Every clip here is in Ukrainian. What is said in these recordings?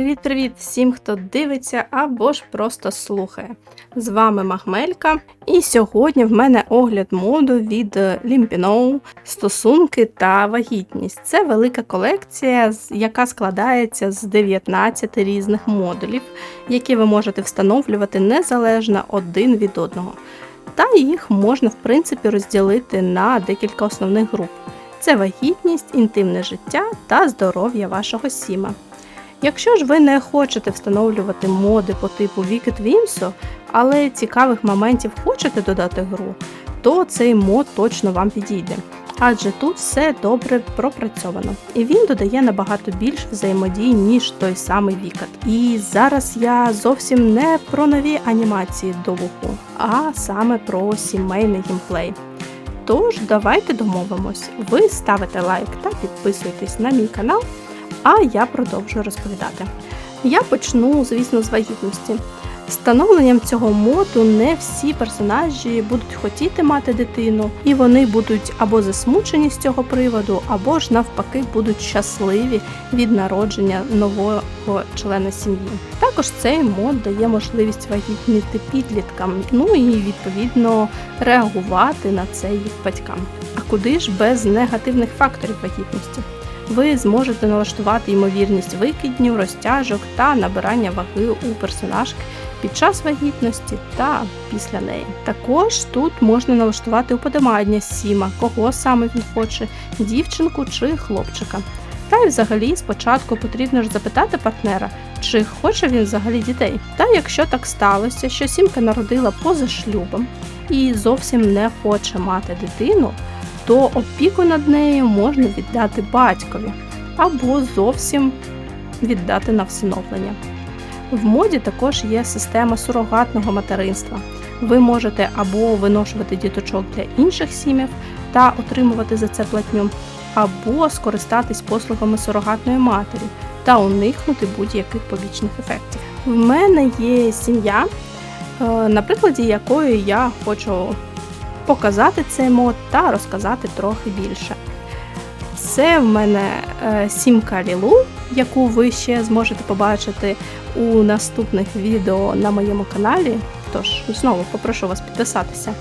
Привіт-привіт всім, хто дивиться або ж просто слухає. З вами Магмелька, і сьогодні в мене огляд моду від Limpino стосунки та вагітність. Це велика колекція, яка складається з 19 різних модулів, які ви можете встановлювати незалежно один від одного. Та їх можна в принципі розділити на декілька основних груп: це вагітність, інтимне життя та здоров'я вашого сіма. Якщо ж ви не хочете встановлювати моди по типу Wicked Wimso, але цікавих моментів хочете додати гру, то цей мод точно вам підійде. Адже тут все добре пропрацьовано, і він додає набагато більш взаємодій, ніж той самий Wicked. І зараз я зовсім не про нові анімації до вуху, а саме про сімейний геймплей. Тож давайте домовимось. Ви ставите лайк та підписуєтесь на мій канал, а я продовжую розповідати. Я почну, звісно, з вагітності. Встановленням цього моду не всі персонажі будуть хотіти мати дитину, і вони будуть або засмучені з цього приводу, або ж навпаки будуть щасливі від народження нового члена сім'ї. Також цей мод дає можливість вагітніти підліткам, ну і відповідно реагувати на це їх батькам. А куди ж без негативних факторів вагітності? Ви зможете налаштувати ймовірність викиднів, розтяжок та набирання ваги у персонажки під час вагітності та після неї. Також тут можна налаштувати уподобання сіма, кого саме він хоче, дівчинку чи хлопчика. Та й взагалі спочатку потрібно ж запитати партнера, чи хоче він взагалі дітей. Та якщо так сталося, що сімка народила поза шлюбом і зовсім не хоче мати дитину, то опіку над нею можна віддати батькові або зовсім віддати на всиновлення. В моді також є система сурогатного материнства. Ви можете або виношувати діточок для інших сім'їв та отримувати за це платню, або скористатись послугами сурогатної матері та уникнути будь-яких побічних ефектів. В мене є сім'я, е, на прикладі якої я хочу показати цей мод та розказати трохи більше. Це в мене е, сімка Лілу, яку ви ще зможете побачити у наступних відео на моєму каналі. Тож знову попрошу вас підписатися.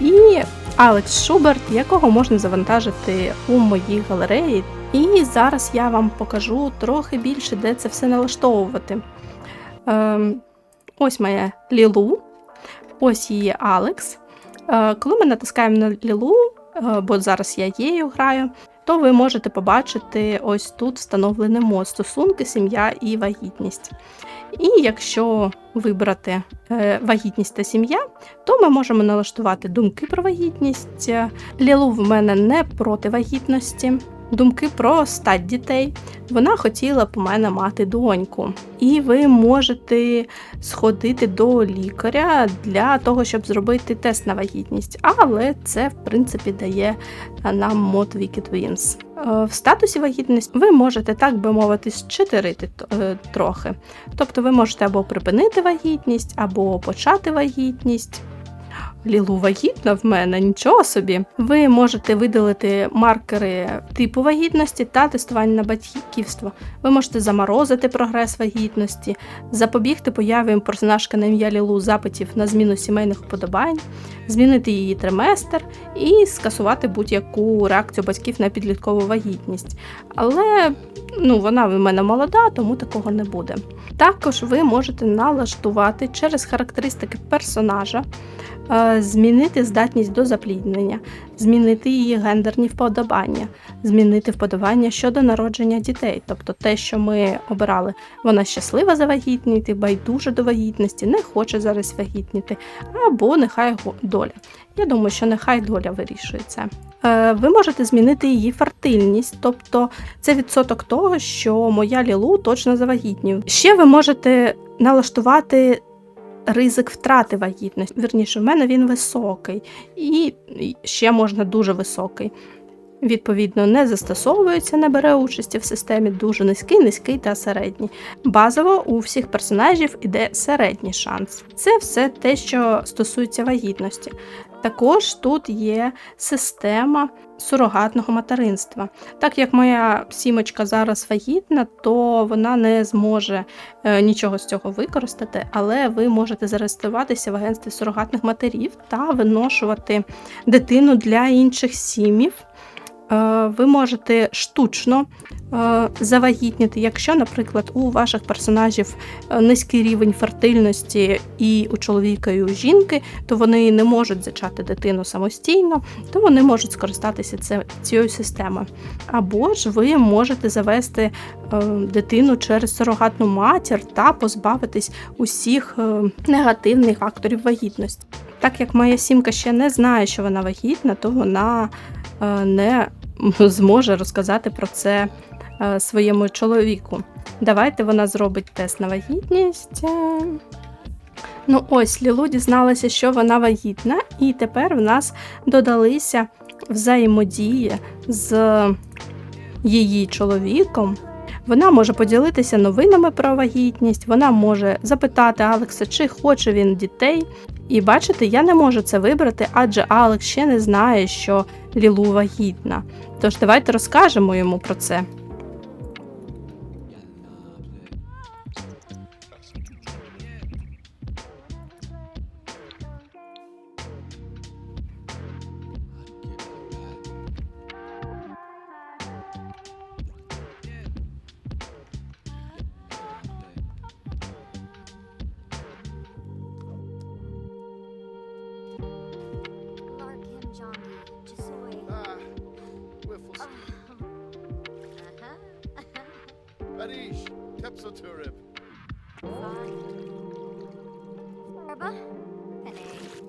І Алекс Шуберт, якого можна завантажити у моїй галереї. І зараз я вам покажу трохи більше, де це все налаштовувати. Ем, ось моя Лілу, ось її Алекс. Е, Коли ми натискаємо на Лілу, е, бо зараз я її граю, то ви можете побачити ось тут встановлений мод стосунки, сім'я і вагітність. І якщо вибрати е, вагітність та сім'я, то ми можемо налаштувати думки про вагітність. Лілу в мене не проти вагітності. Думки про стать дітей. Вона хотіла б у мене мати доньку. І ви можете сходити до лікаря для того, щоб зробити тест на вагітність. Але це, в принципі, дає нам мод Wicked Wins. Е, В статусі вагітності ви можете, так би мовити, щитирити е, трохи. Тобто ви можете або припинити вагітність, або почати вагітність. Лілу вагітна в мене, нічого собі. Ви можете видалити маркери типу вагітності та тестування на батьківство. Ви можете заморозити прогрес вагітності, запобігти появі персонажки на ім'я Лілу запитів на зміну сімейних вподобань, змінити її триместр і скасувати будь-яку реакцію батьків на підліткову вагітність. Але ну, вона в мене молода, тому такого не буде. Також ви можете налаштувати через характеристики персонажа змінити здатність до запліднення, змінити її гендерні вподобання, змінити вподобання щодо народження дітей, тобто те, що ми обирали, вона щаслива завагітніти, байдуже до вагітності, не хоче зараз вагітніти, або нехай доля. Я думаю, що нехай доля вирішує це. Е, Ви можете змінити її фертильність, тобто це відсоток того, що моя лілу точно завагітнює. Ще ви можете налаштувати ризик втрати вагітності. Вірніше, в мене він високий, і ще можна дуже високий. Відповідно, не застосовується, не бере участі в системі дуже низький, низький та середній. Базово у всіх персонажів іде середній шанс. Це все те, що стосується вагітності. Також тут є система сурогатного материнства. Так як моя сімочка зараз вагітна, то вона не зможе е, нічого з цього використати, але ви можете зареєструватися в агентстві сурогатних матерів та виношувати дитину для інших сімів. Е, ви можете штучно е, завагітніти, якщо, наприклад, у ваших персонажів е, низький рівень фертильності і у чоловіка, і у жінки, то вони не можуть зачати дитину самостійно, то вони можуть скористатися цією системою. Або ж ви можете завести дитину через сурогатну матір та позбавитись усіх негативних факторів вагітності. Так як моя сімка ще не знає, що вона вагітна, то вона е, не зможе розказати про це е, своєму чоловіку. Давайте вона зробить тест на вагітність. Ну, ось Лілу дізналася, що вона вагітна, і тепер в нас додалися взаємодії з її чоловіком. Вона може поділитися новинами про вагітність, вона може запитати Алекса, чи хоче він дітей. І бачите, я не можу це вибрати, адже Алекс ще не знає, що Лілу вагітна. Тож давайте розкажемо йому про це. Arba? Penny.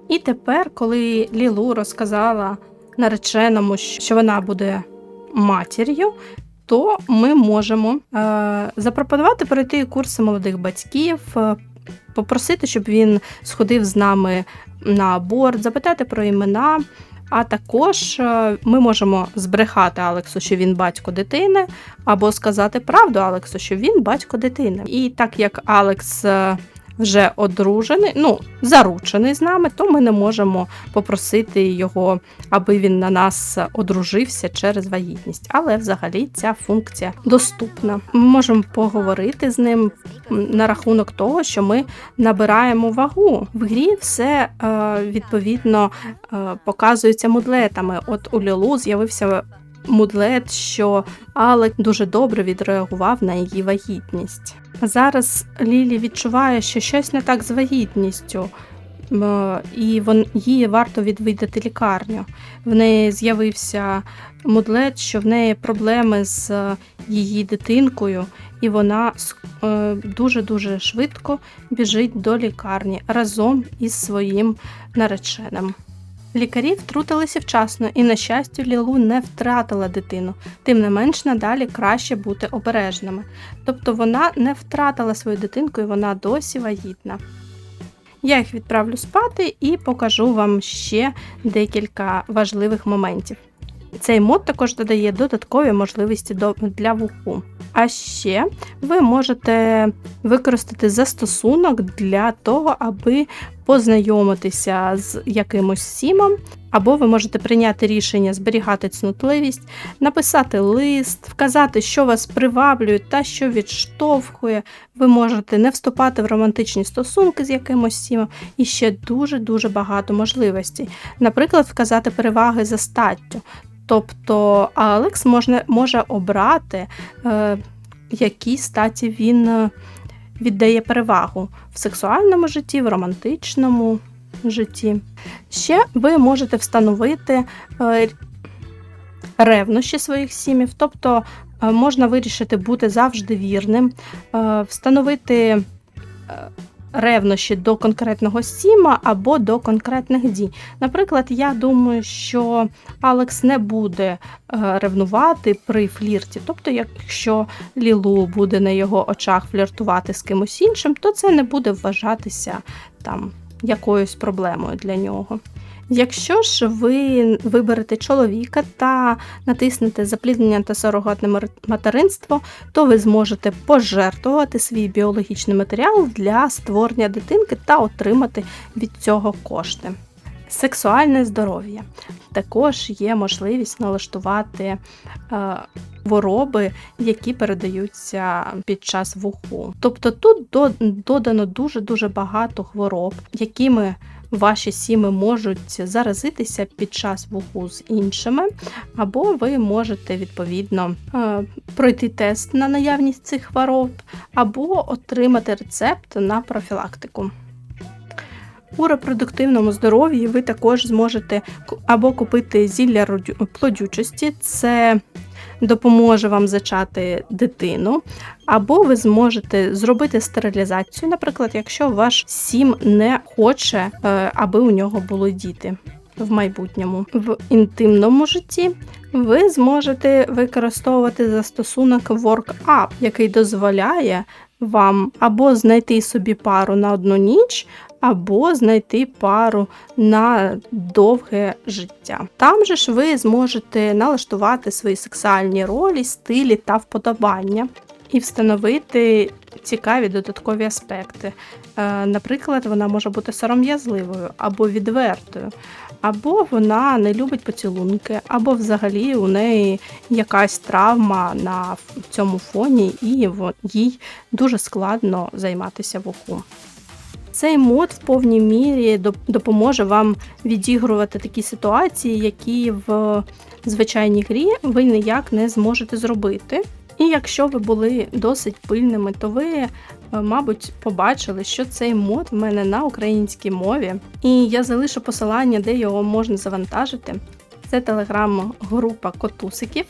І тепер, коли Лілу розказала нареченому, що вона буде матір'ю, то ми можемо е, запропонувати пройти курси молодих батьків, е, попросити, щоб він сходив з нами на борт, запитати про імена. А також е, ми можемо збрехати Алексу, що він батько дитини, або сказати правду Алексу, що він батько дитини. І так як Алекс е, вже одружений, ну, заручений з нами, то ми не можемо попросити його, аби він на нас одружився через вагітність. Але взагалі ця функція доступна. Ми можемо поговорити з ним на рахунок того, що ми набираємо вагу. В грі все е, відповідно е, показується мудлетами. От у Лілу з'явився мудлет, що Алек дуже добре відреагував на її вагітність. Зараз Лілі відчуває, що щось не так з вагітністю, і їй варто відвідати лікарню. В неї з'явився мудлет, що в неї проблеми з е, її дитинкою, і вона е, дуже-дуже швидко біжить до лікарні разом із своїм нареченим. Лікарі втрутилися вчасно, і, на щастя, Лілу не втратила дитину. Тим не менш, надалі краще бути обережними. Тобто вона не втратила свою дитинку і вона досі вагітна. Я їх відправлю спати і покажу вам ще декілька важливих моментів. Цей мод також додає додаткові можливості для вуху. А ще ви можете використати застосунок для того, аби познайомитися з якимось сімом, або ви можете прийняти рішення зберігати цнутливість, написати лист, вказати, що вас приваблює та що відштовхує. Ви можете не вступати в романтичні стосунки з якимось сімом, і ще дуже-дуже багато можливостей. Наприклад, вказати переваги за статтю. Тобто Алекс можна, може обрати, е, якій статі він е, віддає перевагу в сексуальному житті, в романтичному житті. Ще ви можете встановити е, ревнощі своїх сімів, тобто е, можна вирішити бути завжди вірним, е, встановити ревнощі до конкретного стіма або до конкретних дій. Наприклад, я думаю, що Алекс не буде е, ревнувати при флірті. Тобто, якщо Лілу буде на його очах фліртувати з кимось іншим, то це не буде вважатися там якоюсь проблемою для нього. Якщо ж ви виберете чоловіка та натиснете запліднення та сурогатне материнство, то ви зможете пожертвувати свій біологічний матеріал для створення дитинки та отримати від цього кошти. Сексуальне здоров'я. Також є можливість налаштувати е, хвороби, які передаються під час вуху. Тобто тут до- додано дуже-дуже багато хвороб, якими ваші сіми можуть заразитися під час вуху з іншими, або ви можете відповідно е, пройти тест на наявність цих хвороб, або отримати рецепт на профілактику. У репродуктивному здоров'ї ви також зможете або купити зілля плодючості, це допоможе вам зачати дитину, або ви зможете зробити стерилізацію, наприклад, якщо ваш сім не хоче, е, аби у нього були діти в майбутньому. В інтимному житті ви зможете використовувати застосунок WorkUp, який дозволяє вам або знайти собі пару на одну ніч, або знайти пару на довге життя. Там же ж ви зможете налаштувати свої сексуальні ролі, стилі та вподобання і встановити цікаві додаткові аспекти. Е, Наприклад, вона може бути сором'язливою або відвертою, або вона не любить поцілунки, або взагалі у неї якась травма на цьому фоні, і їй дуже складно займатися вуху. Цей мод в повній мірі допоможе вам відігрувати такі ситуації, які в звичайній грі ви ніяк не зможете зробити. І якщо ви були досить пильними, то ви, е, мабуть, побачили, що цей мод в мене на українській мові. І я залишу посилання, де його можна завантажити. Це телеграм-група котусиків.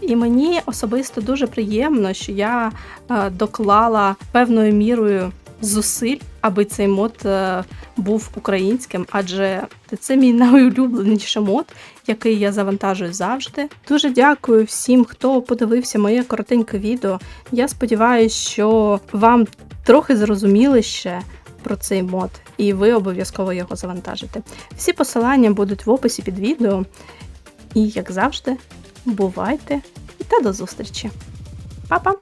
І мені особисто дуже приємно, що я е, доклала певною мірою зусиль, аби цей мод е, був українським, адже це мій найулюбленіший мод, який я завантажую завжди. Дуже дякую всім, хто подивився моє коротеньке відео. Я сподіваюся, що вам трохи зрозуміли ще про цей мод, і ви обов'язково його завантажите. Всі посилання будуть в описі під відео. І, як завжди, бувайте та до зустрічі. Па-па!